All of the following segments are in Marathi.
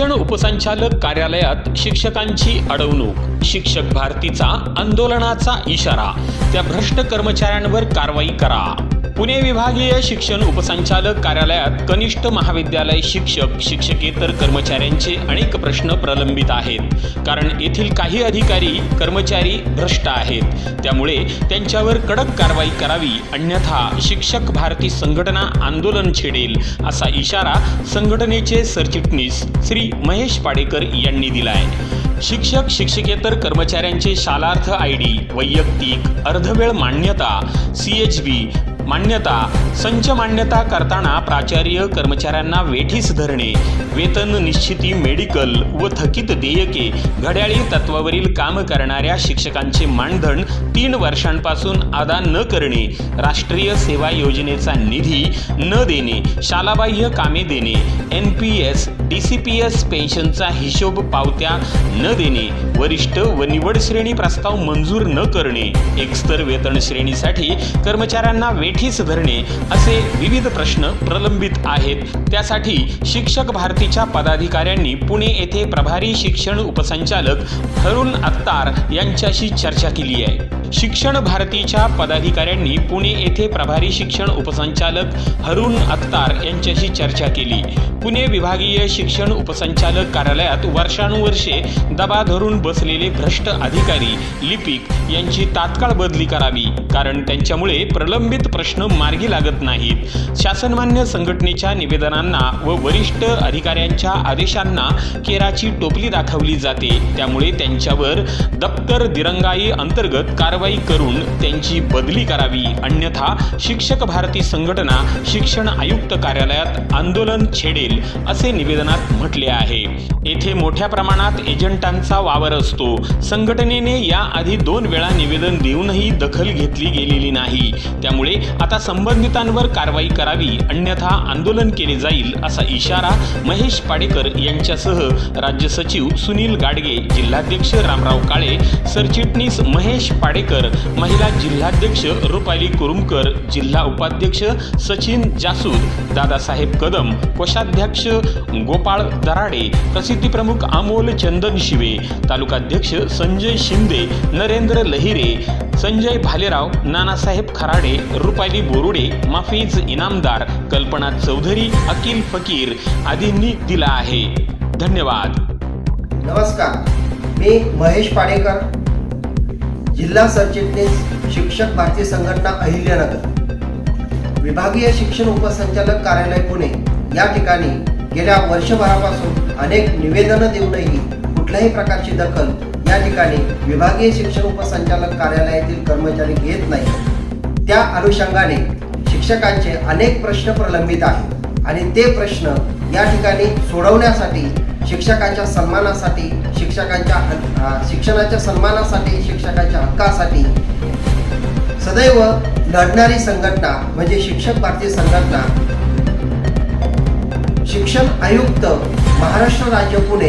शिक्षण उपसंचालक कार्यालयात शिक्षकांची अडवणूक. शिक्षक भारतीचा आंदोलनाचा इशारा. त्या भ्रष्ट कर्मचाऱ्यांवर कारवाई करा. पुणे विभागीय शिक्षण उपसंचालक कार्यालयात कनिष्ठ महाविद्यालय शिक्षक शिक्षकेतर कर्मचाऱ्यांचे अनेक प्रश्न प्रलंबित आहेत. कारण येथील काही अधिकारी कर्मचारी भ्रष्ट आहेत. त्यामुळे त्यांच्यावर कडक कारवाई करावी अन्यथा शिक्षक भारती संघटना आंदोलन छेडेल असा इशारा संघटनेचे सरचिटणीस श्री महेश पाडेकर यांनी दिलाय. शिक्षक शिक्षकेतर कर्मचाऱ्यांचे शालार्थ आय डी वैयक्तिक अर्धवेळ मान्यता सी एच बी मान्यता. संच मान्यता करताना प्राचार्य कर्मचाऱ्यांना वेठीस धरणे वेतन निश्चिती मेडिकल व थकीत देयके घड्याळी तत्वावरील काम करणाऱ्या शिक्षकांचे मानधन तीन वर्षांपासून अदा न करणे राष्ट्रीय सेवा योजनेचा निधी न देणे शालाबाह्य कामे देणे N P S D C P S पेन्शनचा हिशोब पावत्या न देणे वरिष्ठ व निवड श्रेणी प्रस्ताव मंजूर न करणे एकस्तर वेतन श्रेणीसाठी कर्मचाऱ्यांना वेठीस धरणे असे विविध प्रश्न प्रलंबित आहेत. त्यासाठी शिक्षक भारतीच्या पदाधिकाऱ्यांनी पुणे येथे प्रभारी शिक्षण उपसंचालक हरुण अत्तार यांच्याशी चर्चा केली आहे. शिक्षण भारतीच्या पदाधिकाऱ्यांनी पुणे येथे प्रभारी शिक्षण उपसंचालक हरुण अत्तार यांच्याशी चर्चा केली. पुणे विभागीय शिक्षण उपसंचालक कार्यालयात वर्षानुवर्षे दबा धरून बसलेले भ्रष्ट अधिकारी लिपिक यांची तात्काळ बदली करावी कारण त्यांच्यामुळे प्रलंबित प्रश्न मार्गी लागत नाहीत. शासनमान्य संघटनेच्या निवेदनांना व वरिष्ठ अधिकाऱ्यांच्या आदेशांना केराची टोपली दाखवली जाते. त्यामुळे त्यांच्यावर दप्तर दिरंगाई अंतर्गत कारवाई करून त्यांची बदली करावी. अन्यथा शिक्षक भारती संघटना शिक्षण आयुक्त कार्यालयात आंदोलन छेडेल असे निवेदनात म्हटले आहे. येथे मोठ्या प्रमाणात एजंटांचा वावर असतो. संघटनेने याआधी दोन वेळा निवेदन देऊनही दखल घेतली गेलेली नाही. त्यामुळे आता संबंधितांवर कारवाई करावी अन्यथा आंदोलन केले जाईल असा इशारा महेश पाडेकर यांच्यासह राज्य सचिव सुनील गाडगे जिल्हाध्यक्ष रामराव काळे सरचिटणीस महेश पाडेकर महिला जिल्हाध्यक्ष रुपाली कुरुमकर जिल्हा उपाध्यक्ष सचिन जासूद दादासाहेब कदम कोषाध्यक्ष गोपाळ दराडे प्रसिद्धी प्रमुख अमोल चंदन शिवे तालुकाध्यक्ष संजय शिंदे नरेंद्र लहिरे संजय भालेराव नानासाहेब खराडे रुपाली बोरुडे माफीज इनामदार कल्पना चौधरी अकिल फकीर आदींनी दिला आहे. धन्यवाद. नमस्कार. मी महेश पाडेकर जिल्हा सरचिटणीस शिक्षक भारतीय संघटना अहिल्यानगर विभागीय शिक्षण उपसंचालक कार्यालय पुणे या ठिकाणी गेल्या वर्षभरापासून अनेक निवेदनं देऊनही कुठल्याही प्रकारची दखल या ठिकाणी विभागीय शिक्षण उपसंचालक कार्यालयातील कर्मचारी घेत नाही. त्या अनुषंगाने शिक्षकांचे अनेक प्रश्न प्रलंबित आहेत आणि ते प्रश्न या ठिकाणी सोडवण्यासाठी शिक्षकांच्या सन्मानासाठी शिक्षकांच्या शिक्षणाच्या सन्मानासाठी शिक्षकांच्या हक्कासाठी सदैव लढणारी संघटना म्हणजे शिक्षक भारतीय संघटना शिक्षण आयुक्त महाराष्ट्र राज्य पुणे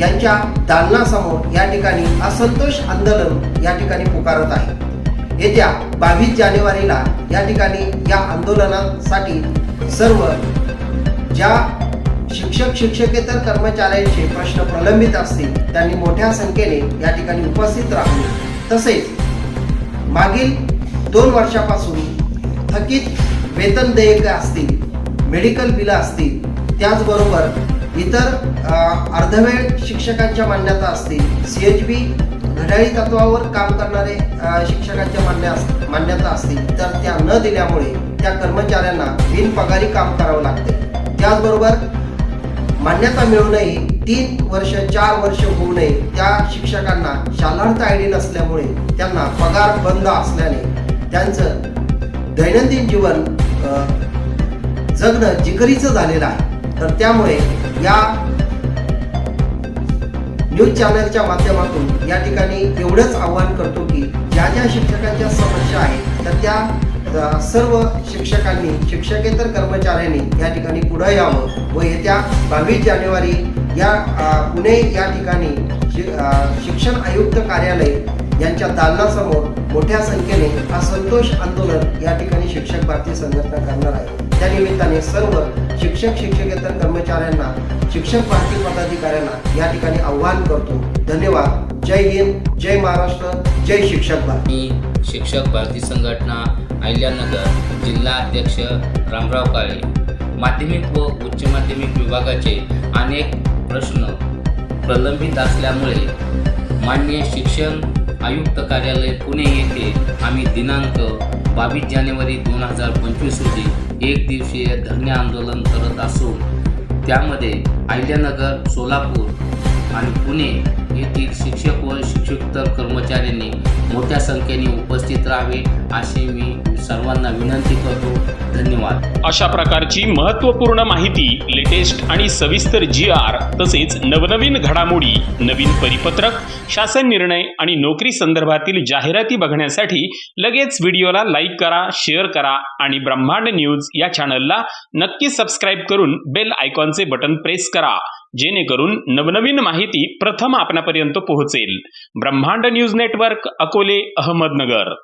यांच्या दालनासमोर या ठिकाणी असंतोष आंदोलन या ठिकाणी पुकारत आहे. येत्या बावीस जानेवारीला या ठिकाणी या आंदोलनासाठी सर्व ज्या शिक्षक शिक्षकेतर कर्मचाऱ्यांचे प्रश्न प्रलंबित असतील त्यांनी मोठ्या संख्येने या ठिकाणी उपस्थित राहून तसेच मागील दोन वर्षापासून थकीत वेतन देयक असतील मेडिकल बिलं असतील त्याचबरोबर इतर अर्धवेळ शिक्षकांच्या मान्यता असतील सी एच बी घड्याळी तत्वावर काम करणारे शिक्षकांच्या मान्य मान्यता असतील तर त्या न दिल्यामुळे त्या कर्मचाऱ्यांना बिनपगारी काम करावं लागते. त्याचबरोबर मान्यता मिळूनही तीन वर्ष चार वर्ष होऊ नये त्या शिक्षकांना शालार्थ आय डी नसल्यामुळे त्यांना पगार बंद असल्याने त्यांचं दैनंदिन जीवन जगणं जिकरीचं झालेलं आहे. तर त्यामुळे या न्यूज चॅनलच्या माध्यमातून या ठिकाणी एवढंच आव्हान करतो की ज्या ज्या शिक्षकांच्या समस्या आहेत तर त्या सर्व शिक्षकांनी शिक्षकेतर कर्मचाऱ्यांनी या ठिकाणी पुढं यावं व येत्या बावीस जानेवारी या पुणे या ठिकाणी शि- शिक्षण आयुक्त कार्यालय यांच्या दालनासमोर मोठ्या संख्येने असंतोष आंदोलन या ठिकाणी शिक्षक भारतीय संघटना करणार आहे. त्या निमित्ताने सर्व शिक्षक शिक्षकेतर कर्मचाऱ्यांना शिक्षक भारती पदाधिकाऱ्यांना या ठिकाणी आव्हान करतो. धन्यवाद. जय हिंद जय महाराष्ट्र जय शिक्षक भारती. शिक्षक भारती संघटना अहिल्यानगर जिल्हा अध्यक्ष रामराव काळे. माध्यमिक व उच्च माध्यमिक विभागाचे अनेक प्रश्न प्रलंबित असल्यामुळे मान्य शिक्षण आयुक्त कार्यालय पुणे येथे आम्ही दिनांक बावीस जानेवारी दोन हजार पंचवीस रोजी एक दिवसीय धरणे आंदोलन करत असून त्यामध्ये अहिल्यानगर सोलापूर आणि पुणे येथील शिक्षक व शिक्षकोत्तर कर्मचाऱ्यांनी मोठ्या संख्येने उपस्थित राहावे अशी मी सर्वांना विनंती करतो. धन्यवाद. अशा प्रकारची महत्त्वपूर्ण माहिती लेटेस्ट आणि सविस्तर जी आर तसेच नवनवीन घडामोडी नवीन परिपत्रक शासन निर्णय आणि नोकरी संदर्भातील जाहिराती बघण्यासाठी लगेच व्हिडिओला लाईक करा शेअर करा आणि ब्रह्मांड न्यूज या चॅनलला नक्की सबस्क्राईब करून बेल आयकॉनचे बटन प्रेस करा. जेणेकरून नवनवीन माहिती प्रथम आपणापर्यंत पोहोचेल. ब्रह्मांड न्यूज नेटवर्क अकोले अहमदनगर.